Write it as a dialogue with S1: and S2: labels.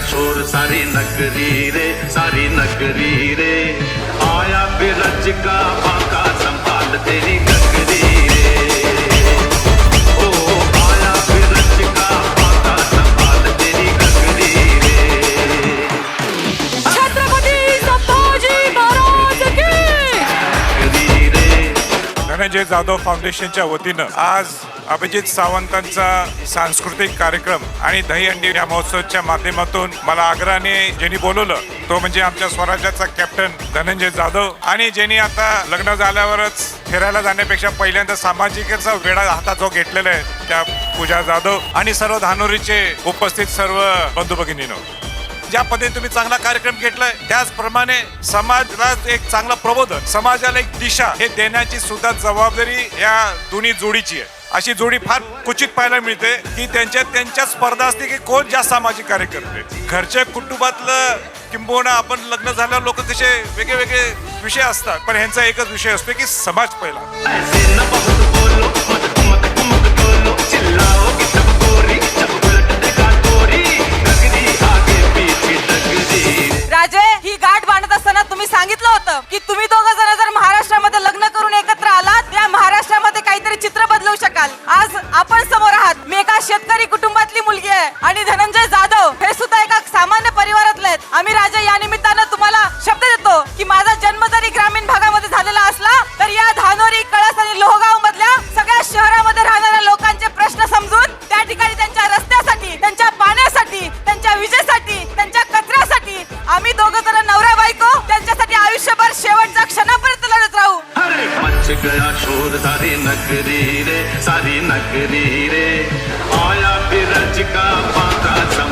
S1: शोर सारी नगरी रे सारी नगरी रे। आया बिरज का
S2: धनंजय जाधव फाउंडेशनच्या वतीनं आज अभिजित सावंतांचा सांस्कृतिक कार्यक्रम आणि दही अंडी या महोत्सवाच्या माध्यमातून मला आग्राने ज्यांनी बोलवलं तो म्हणजे आमच्या स्वराज्याचा कॅप्टन धनंजय जाधव. आणि ज्यांनी आता लग्न झाल्यावरच फिरायला जाण्यापेक्षा पहिल्यांदा सामाजिकचा वेळा हातात जो घेतलेला आहे त्या पूजा जाधव आणि सर्व धानोरीचे उपस्थित सर्व बंधू भगिनीनं. ज्या पद्धतीने तुम्ही चांगला कार्यक्रम घेतलाय त्याचप्रमाणे समाजला एक चांगलं प्रबोधन समाजाला एक दिशा हे देण्याची सुद्धा जबाबदारी या दोन्ही जोडीची आहे. अशी जोडी फार क्वचित पाहायला मिळते की त्यांच्यात त्यांच्या स्पर्धा असते की कोण जास्त सामाजिक कार्य करते. घरच्या कुटुंबातलं किंबहुना आपण लग्न झाल्यावर लोक कसे वेगळे वेगळे विषय असतात पण ह्यांचा एकच विषय असतो की समाज पहिला.
S3: शेतकरी कुटुंबातली मुलगी आहे आणि धनंजय जाधव हे सुद्धा एका सामान्य परिवारातले आहेत. आम्ही राजे या निमित्तानं तुम्हाला शब्द देतो की माझा जन्म जरी ग्रामीण भागामध्ये झालेला असला तर या धानोरी कळस आणि लोहगाव मधल्या सगळ्या शहरामध्ये राहणाऱ्या लोकांचे प्रश्न समजून त्या ठिकाणी त्यांच्या रस्त्यासाठी त्यांच्या पाण्यासाठी त्यांच्या विजेसाठी त्यांच्या कचऱ्यासाठी आम्ही दोघं जण नवरा बायको त्यांच्यासाठी आयुष्यभर शेवटच्या क्षणापर्यंत लढत राहू.
S1: सारी नगरी रे सारी नगरी रे. आया बिरज का बाका संभाल तेरी गगरी